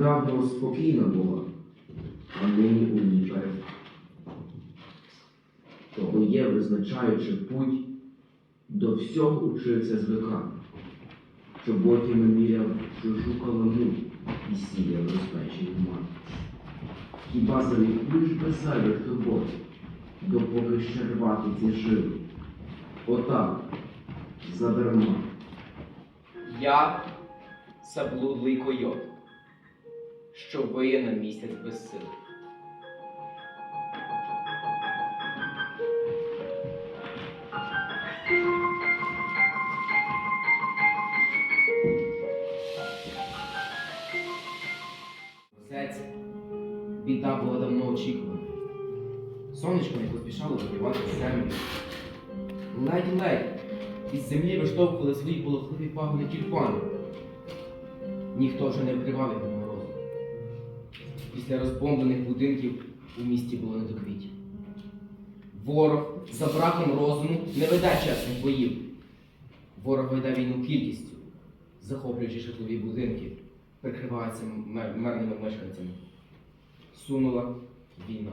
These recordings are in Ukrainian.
Недавно спокійна була, а нині у ній перед. Того є, визначаючи путь, до всього учиться звикати, щоб потім міряв чужу каламу і сіяв розпечений мат. Хіба залікуєш без зайвих турбот, допоки ще рвати ці жили? Отак, задарма. Я заблудлий койот, що виє на місяць без сил. Біда була давно очікувана. Сонечко не поспішало закривати землю. Ледь-ледь із землі виштовхували свої полохливі пагони тюльпани. Ніхто вже не вкривав його. Після розбомблених будинків у місті було не до квітів. Ворог за браком розуму не веде чесних боїв. Ворог веде війну кількістю, захоплюючи житлові будинки, прикривається мер- мирними мешканцями. Сунула війна.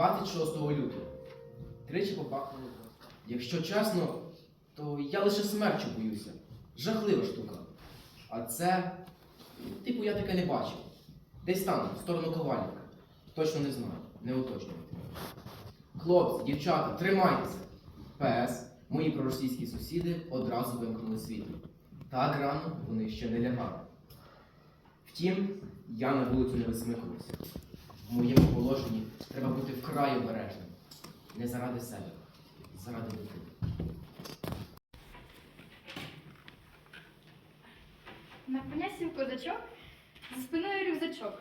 26 лютого. Тричі попахнуло. Якщо чесно, то я лише смерчу боюся. Жахлива штука. А це, типу, я таке не бачив. Десь там, в сторону ковальника. Точно не знаю, не уточнювати. Хлопці, дівчата, тримайтеся. ПС, мої проросійські сусіди одразу вимкнули світло. Так рано вони ще не лягали. Втім, я на вулицю не висмикувався. Моєму положенні треба бути вкрай обережним. Не заради себе, заради дитини. На коня сів козачок, за спиною рюкзачок.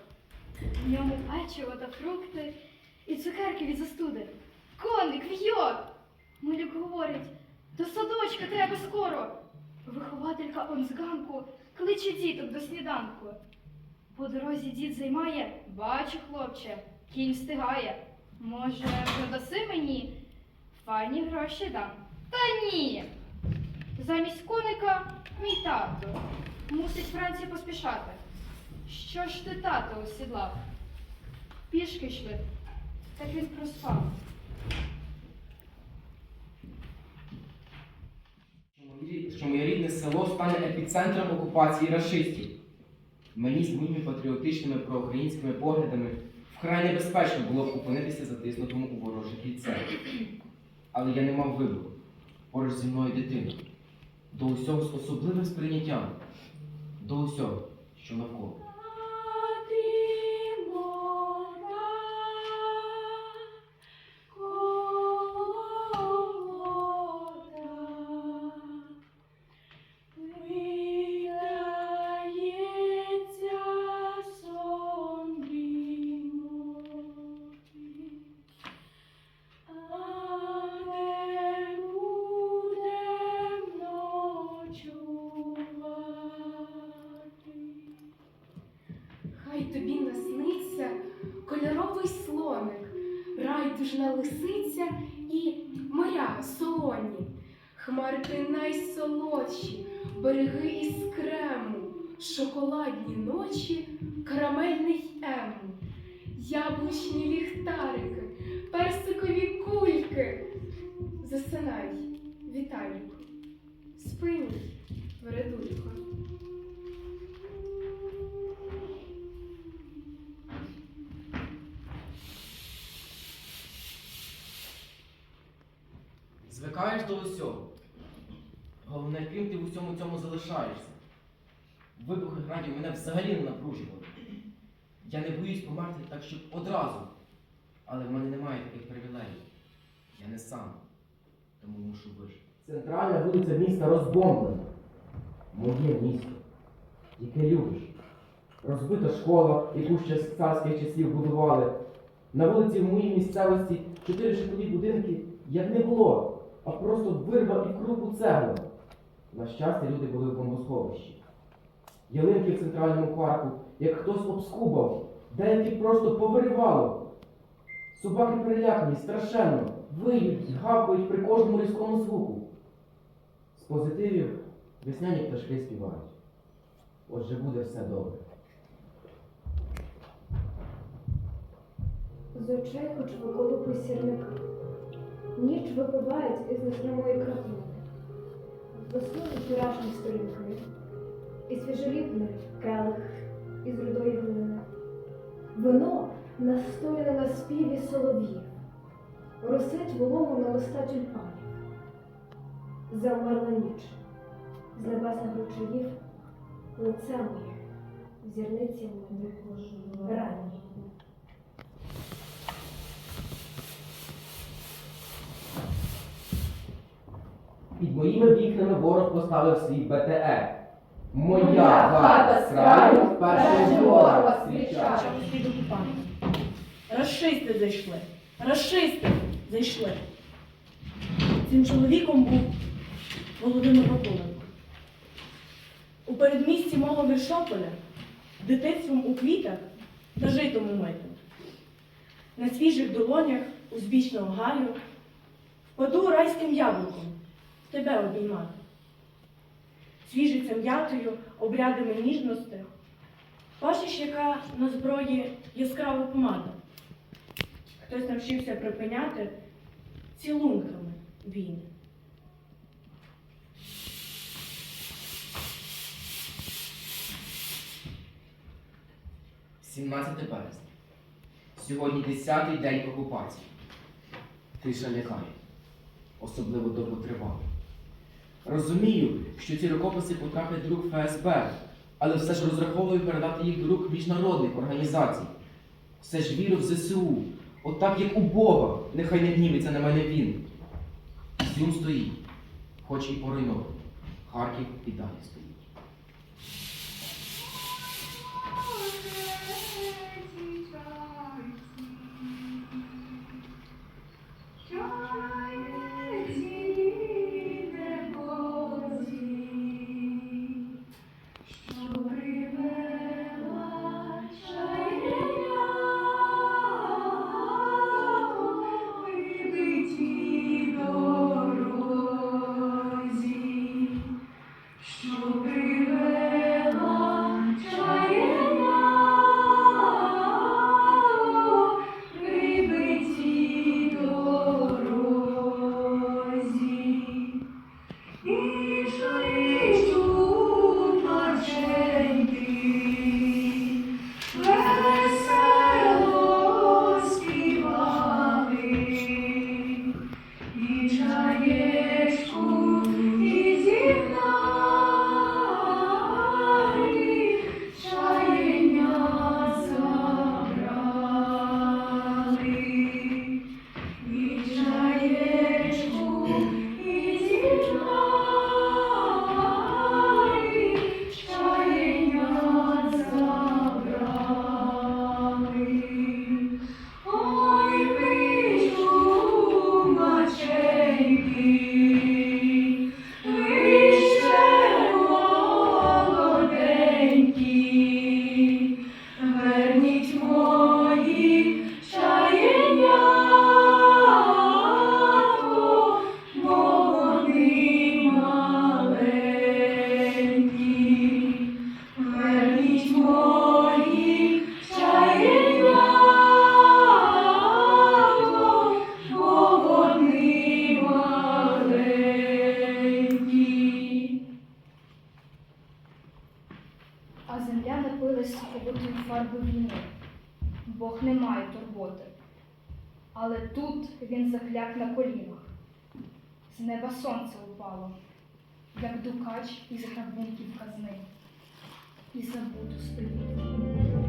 В ньому печиво та фрукти і цукерки від застуди. Коник, в'йо! Малюк говорить, до садочка треба скоро. Вихователька он з ганку кличе діток до сніданку. По дорозі дід займає, бачу, хлопче, кінь встигає. Може, продаси мені? Файні гроші дам. Та ні. Замість коника мій тато. Мусить Франції поспішати. Що ж ти тато осідлав? Пішки йшли, так він проспав. Що моє рідне село стане епіцентром окупації рашистів. Мені з моїми патріотичними проукраїнськими поглядами вкрай небезпечно було б опинитися затиснутому у вороже кільце. Але я не мав вибору. Поруч зі мною дитина. До усього з особливим сприйняттям. До усього, що навколо. Ночі, карамельний ему, яблучні ліхтарики, персикові кульки. Засинай, Віталіку, спи мій, вередулько. Звикаєш до усього. Головне, ким ти в усьому цьому залишаєшся. Вибухи градів мене взагалі не напружували. Я не боюсь померти так, щоб одразу. Але в мене немає таких привілеїв. Я не сам, тому мушу вижити. Центральна вулиця міста розбомблена. Моє місто, яке любиш. Розбита школа, яку ще з царських часів будували. На вулиці в моїй місцевості чотири житлові будинки як не було, а просто вирва і крупу цегла. На щастя, люди були в бомбосховищі. Ялинки в центральному парку, як хтось обскубав, деякі просто повиривало. Собаки перелякані, страшенно, виють, гавкають при кожному різкому звуку. З позитивів весняні пташки співають. Отже, буде все добре. З очей хоч виколупуй сірника. Ніч випивають із незримої краплини. Весною вчорашні сторінки, і свіжолітний келих із рудої глини. Вино настояне на співі солов'їв, росить волому на листа тюльпанів. Завмерла ніч, з небесних ручаїв лице моє, в зірниці ранні. Під моїми вікнами ворог поставив свій БТР. Моя хата з краю перший ворога зустрічає. під. Расисти зайшли. Расисти зайшли. Цим чоловіком був Володимир Вакуленко. У передмісті мого Вершополя, дитинством у квітах та житом умитим. На свіжих долонях узбічного гаю впаду райським яблуком тебе обіймати. Свіжиться м'ятою, обрядами ніжності, Бачиш, яка на зброї яскрава помада. Хтось навчився припиняти цілунками війни. — 17 березня. Сьогодні 10-й день окупації. Тиша лякає, особливо довготривало. Розумію, що ці рукописи потраплять до рук ФСБ, але все ж розраховую передати їх до рук міжнародних організацій. Все ж вірю в ЗСУ, отак як у Бога, нехай не гнівиться на мене він. Зюм стоїть, хоч і поруйнований. Харків і далі стоїть. Ой, він закляк на колінах. З неба сонце упало, як дукач із грабунків казни, і забуду стоїть.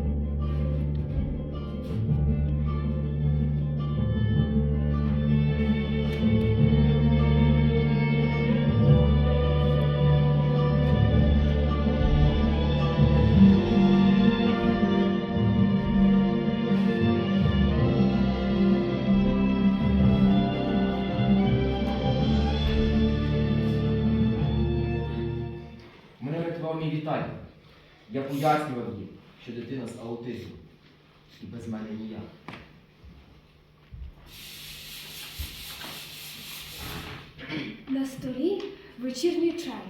Врятував. Я пояснював їм, що дитина з аутизмом. І без мене ніяк. На столі вечірній чай,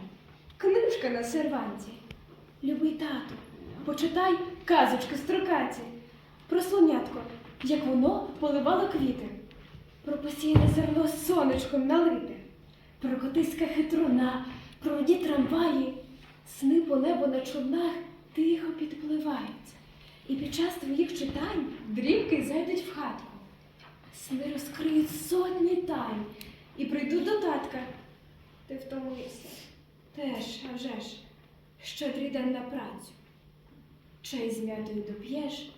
книжка на серванті. Любий тату, почитай казочки строкаті. Про слонятко, як воно поливало квіти, про посіяне зерно сонечком налите, про котиська хитруна, про воді трамваї, сни по небу на човнах тихо підпливають. І під час твоїх читань дрімки зайдуть в хатку. Сни розкриють сотні тайн і прийдуть до татка. Ти втомився. Теж, а вже ж, щедрий день на працю. Чай з м'ятою доп'єш,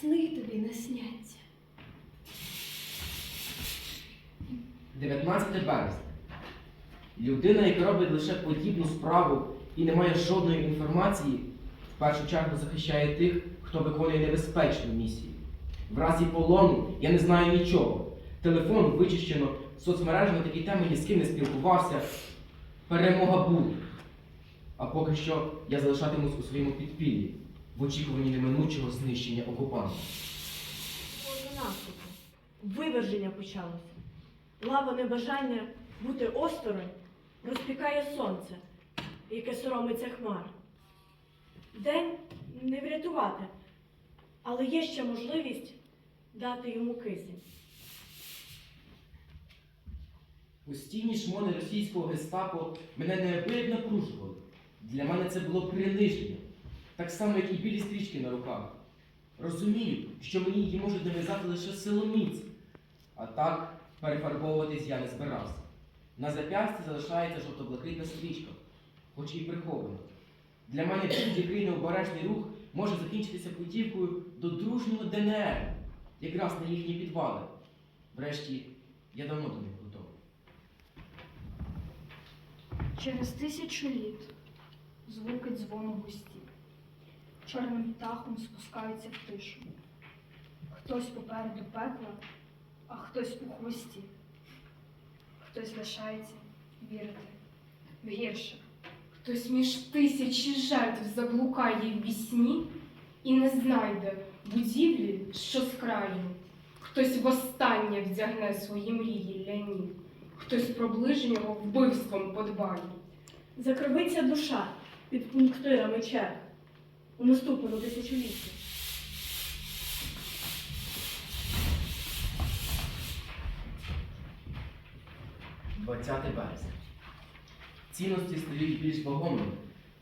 сни тобі не сняться. 19 березня. Людина, яка робить лише подібну справу і не має жодної інформації, в першу чергу захищає тих, хто виконує небезпечну місію. В разі полону я не знаю нічого. Телефон вичищено, соцмережі на такі теми ні з ким не спілкувався. Перемога буде. А поки що я залишатимусь у своєму підпіллі в очікуванні неминучого знищення окупанта. Боже наступу. Виверження почалося. Лава небажання бути осторонь розпікає сонце, яке соромиться хмар. День не врятувати, але є ще можливість дати йому кисень. Постійні шмони російського гестапо мене неабияк напружували. Для мене це було приниження, так само, як і білі стрічки на руках. Розумію, що мені її можуть нав'язати лише силоміць, а так перефарбовуватись я не збирався. На зап'ясті залишається жовто-блакитна стрічка, хоч і прихована. Для мене будь-який необережний рух може закінчитися путівкою до дружнього ДНР, якраз на їхні підвали. Врешті, я давно до них готовий. Через тисячу літ звуки дзвону густі, чорним птахом спускаються в тишу. Хтось попереду пекла, а хтось у хвості. Хтось лишається вірити в гірше. Хтось між тисячі жертв заблукає в вісні і не знайде будівлі, що з краю. Хтось востаннє вдягне свої мрії ляні, хтось про ближнього вбивством подбає. Закривиться душа під пунктирами черг у наступному тисячолітті. – 20 березня. Цінності стають більш вагомими,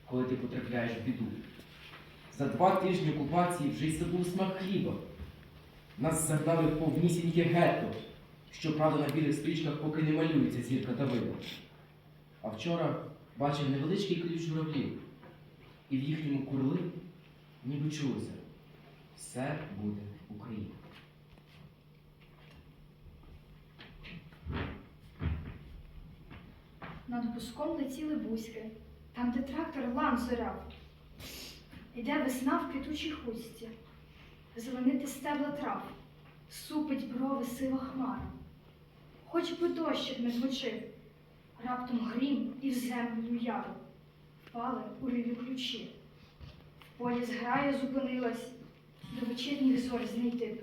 коли ти потрапляєш в біду. За два тижні окупації вже й забув смак хліба. Нас загнали в повнісіньке гетто, щоправда на білих стрічках поки не малюється зірка Давида. А вчора бачив невеличкий ключ журавлів, і в їхньому курли ніби чулося. Все буде Україна. Над буском летіли бузьки, там, де трактор лан зоряв. Іде весна в квітучій хустці, зеленити стебла трав, супить брови сива хмара. Хоч би дощик не звучив, раптом грім і в землю яру впали у риві ключі. В полі зграя зупинилась, до вечірніх зорь знайти.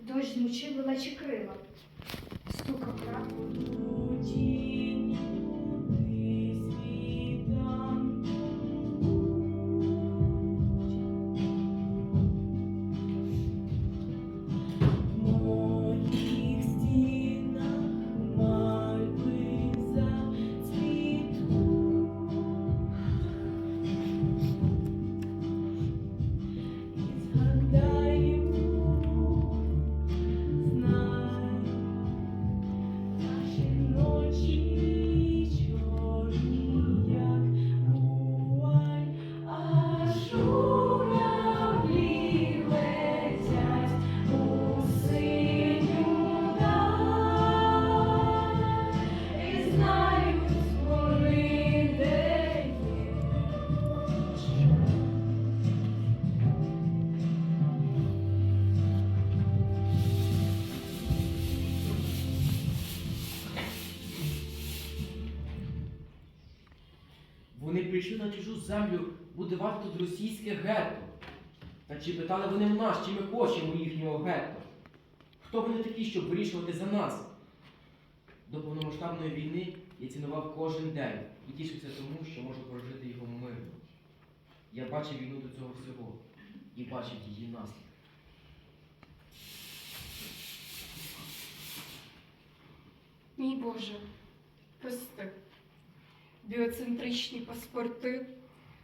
Дощ змучив величі крила, стукав трактор. Вони прийшли на чужу землю будувати тут російське гетто. Та чи питали вони в нас, чи ми хочемо їхнього гетто? Хто вони такі, щоб вирішувати за нас? До повномасштабної війни я цінував кожен день і тішився тому, що можу прожити його мирно. Я бачив війну до цього всього і бачив її наслідки. Мій Боже, прости. Біоцентричні паспорти,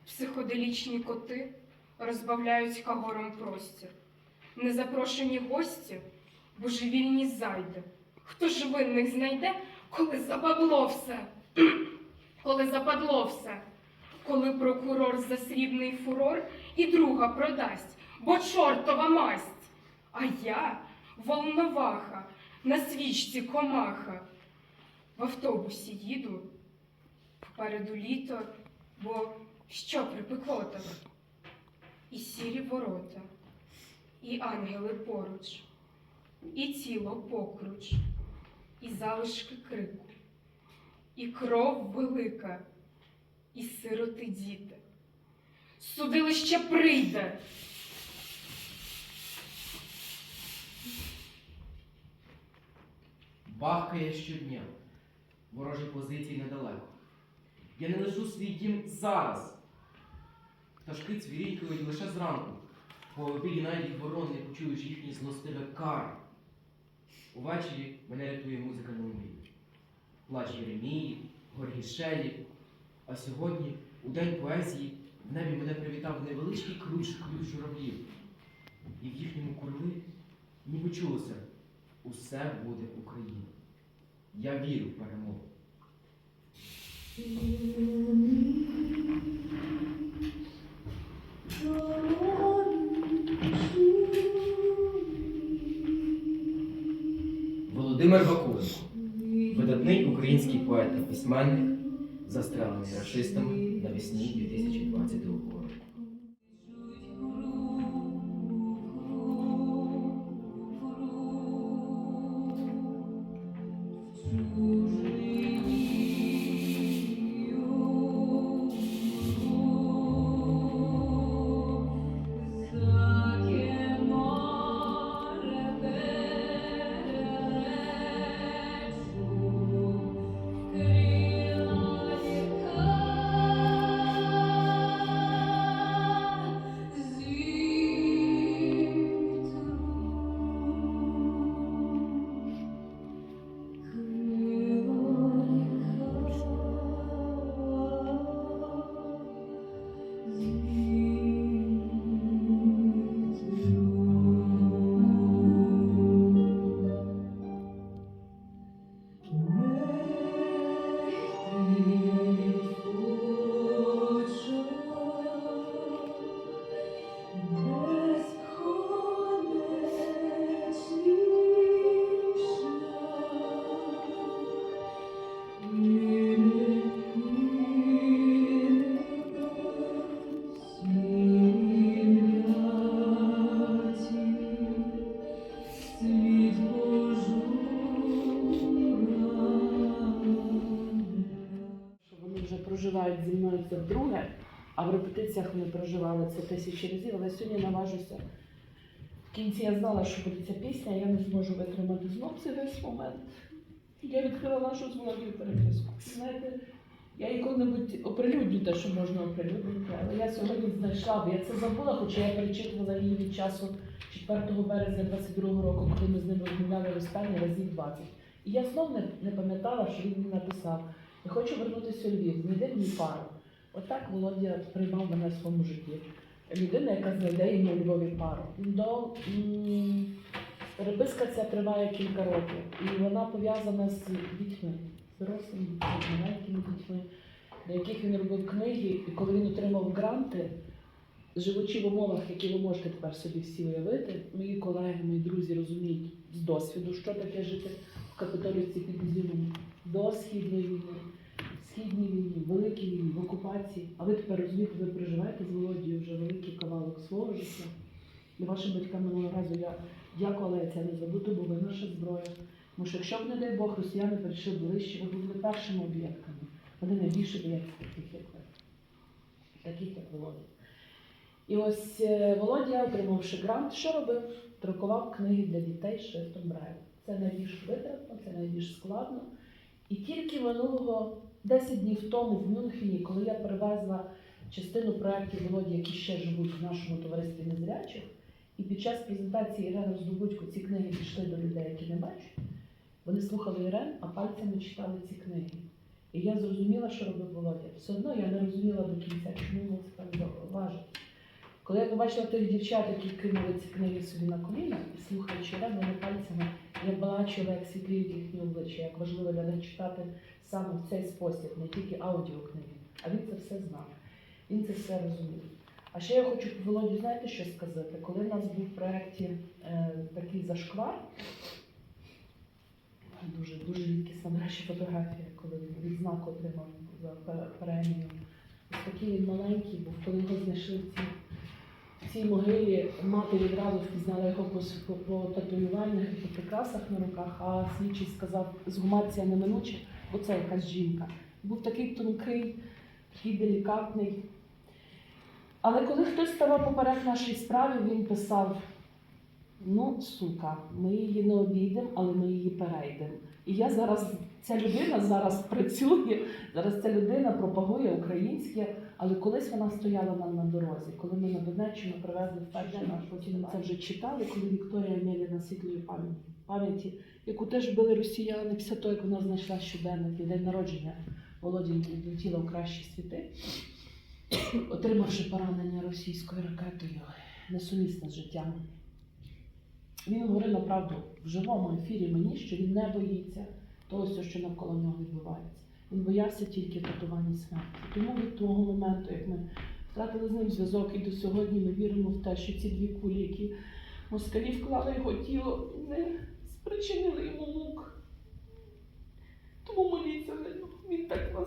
психоделічні коти розбавляють кагором простір. Незапрошені гості, божевільні зайди. Хто ж винних знайде, коли западло все? коли западло все, коли прокурор за срібний фурор і друга продасть, бо чортова масть. А я волноваха, на свічці комаха. В автобусі їду, попереду літо, бо що припекло так? І сірі ворота, і ангели поруч, і тіло покруч, і залишки крику, і кров велика, і сироти діти. Судилище прийде. Бахкає щодня. Ворожі позиції недалеко. Я не лишу свій дім зараз. Пташки цвірінькають лише зранку. По обіді навіть ворон не почуєш їхні злостиве кари. Увечері мене рятує музика на умі. Плач Єремії, Горгішелі. А сьогодні, у день поезії, в небі мене привітав невеличкий ключ ключ журавлів. І в їхньому курли ніби чулося усе буде Україна. Я вірю в перемогу. Володимир Бакуленко, видатний український поет та письменник, застрелений расистами навесні 2022 року. А в репетиціях вони проживали це тисячі разів, але сьогодні наважуся. В кінці я знала, що буде ця пісня, я не зможу витримати знов цей весь момент. Я відкрила нашу з Володією переписку. Знаєте, я коли-небудь оприлюдню те, що можна оприлюднити, але я сьогодні знайшла, бо я це забула, хоча я перечитувала її від часу 4 березня 22 року, коли ми з ним розмовляли останній разів 20. І я знов не, не пам'ятала, що він мені написав. Я хочу вернутися у Львів, знайди мені пару. Отак Володя приймав мене в своєму житті. Людина, яка знайде йому у Львові пару. До, переписка ця триває кілька років, і вона пов'язана з дітьми, з дорослими з маленькими дітьми, на яких він робив книги, і коли він отримав гранти, живучи в умовах, які ви можете тепер собі всі уявити, мої колеги, мої друзі розуміють з досвіду, що таке жити в капітолівці під Ізюмом до східної війни, східній війні, великій війні, в окупації. А ви тепер розумієте, ви проживаєте з Володією вже великий кавалок свого життя. І вашим батькам минулого разу я дякувала, я це не забуду, бо ви наша зброя. Тому що якщо б, не дай Бог, росіяни перейшли ближче, ви були першими об'єктами. Вони найбільше бояться таких, як ви. таких як Володя. І ось е, Володя, отримавши грант, що робив? Друкував книги для дітей шрифтом Брайля. Це найбільш витратно, це найбільш складно. І тільки минулого 10 днів тому в Мюнхені, коли я привезла частину проєктів Володі, які ще живуть в нашому товаристві незрячих, і під час презентації Ірени Здобудько ці книги пішли до людей, які не бачать, вони слухали Ірен, а пальцями читали ці книги. І я зрозуміла, що робив Володя. Все одно я не розуміла до кінця, чому він це так важить. Коли я побачила тих дівчат, які кинули ці книги собі на коліна і слухаючи вони пальцями, я бачила, як світліють їхні обличчя, як важливо для них читати саме в цей спосіб, не тільки аудіокниги. А він це все знав. Він це все розумів. А ще я хочу Володі, знаєте, що сказати? Коли в нас був в проєкті е, такий зашквар, дуже, дуже рідкісна, речі, фотографія, коли він відзнаку отримав за премію. Ось такий маленький був, коли його знайшли в цій, могилі, мати відразу впізнала його по, по, татуюваннях і по прикрасах на руках, а слідчий сказав, згумація неминуча, бо це якась жінка. Був такий тонкий, такий делікатний. Але коли хтось ставав поперек нашій справі, він писав: ну, сука, ми її не обійдемо, але ми її перейдемо. І я зараз, ця людина зараз працює, зараз ця людина пропагує українське, але колись вона стояла нам на дорозі. Коли ми на Донеччину привезли вперше наш, потім ми це вже читали, коли Вікторія Мєліна світлої пам'яті, пам'яті, яку теж били росіяни після того, як вона знайшла щоденник і день народження Володі відлетіла в кращі світи, отримавши поранення російською ракетою, несумісне з життям. Він говорив на правду в живому ефірі мені, що він не боїться того, що навколо нього відбувається. Він боявся тільки катування смерті. Тому від того моменту, як ми втратили з ним зв'язок, і до сьогодні ми віримо в те, що ці дві кулі, які москалі вклали його тіло, не спричинили йому мук. Тому моліться він так в